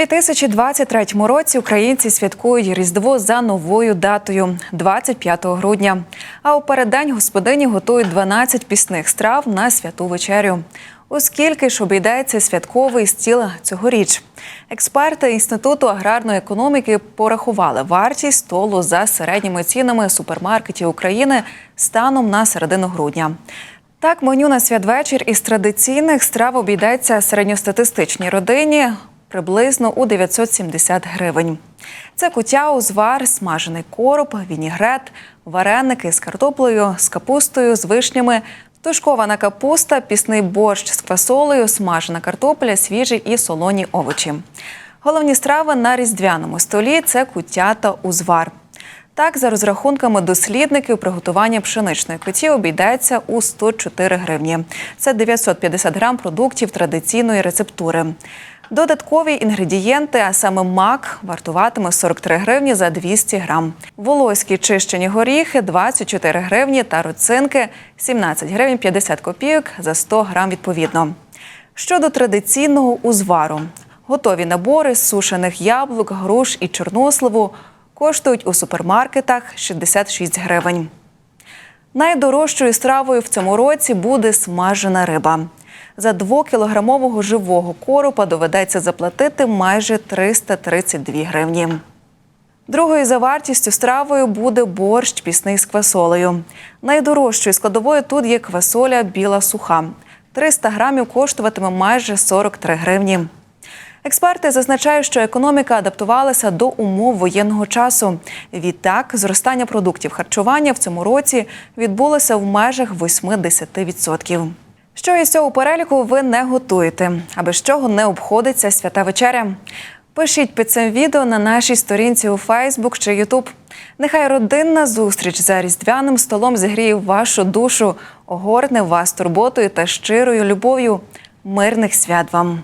2023 році українці святкують Різдво за новою датою 25 грудня. А у переддень господині готують 12 пісних страв на святу вечерю. Оскільки ж обійдеться святковий стіл цьогоріч. Експерти Інституту аграрної економіки порахували вартість столу за середніми цінами супермаркетів України станом на середину грудня. Так, меню на святвечір із традиційних страв обійдеться середньостатистичній родині приблизно у 970 гривень. Це кутя, узвар, смажений короб, вінігрет, вареники з картоплею, з капустою, з вишнями, тушкована капуста, пісний борщ з квасолею, смажена картопля, свіжі і солоні овочі. Головні страви на різдвяному столі це куття та узвар. Так, за розрахунками дослідників, приготування пшеничної куті обійдеться у 104 гривні. Це 950 грам продуктів традиційної рецептури. Додаткові інгредієнти, а саме мак, вартуватиме 43 гривні за 200 грам. Волоські чищені горіхи 24 гривні та роцинки 17 гривень 50 копійок за 100 грам відповідно. Щодо традиційного узвару, готові набори сушених яблук, груш і чорносливу коштують у супермаркетах 66 гривень. Найдорожчою стравою в цьому році буде смажена риба. За 2-кілограмового живого коропа доведеться заплатити майже 332 гривні. Другою за вартістю стравою буде борщ пісний з квасолею. Найдорожчою складовою тут є квасоля біла суха. 300 грамів коштуватиме майже 43 гривні. Експерти зазначають, що економіка адаптувалася до умов воєнного часу. Відтак, зростання продуктів харчування в цьому році відбулося в межах 80%. Що із цього переліку ви не готуєте, а без чого не обходиться свята вечеря? Пишіть під цим відео на нашій сторінці у Фейсбук чи Ютуб. Нехай родинна зустріч за різдвяним столом зігріє вашу душу, огорне вас турботою та щирою любов'ю. Мирних свят вам!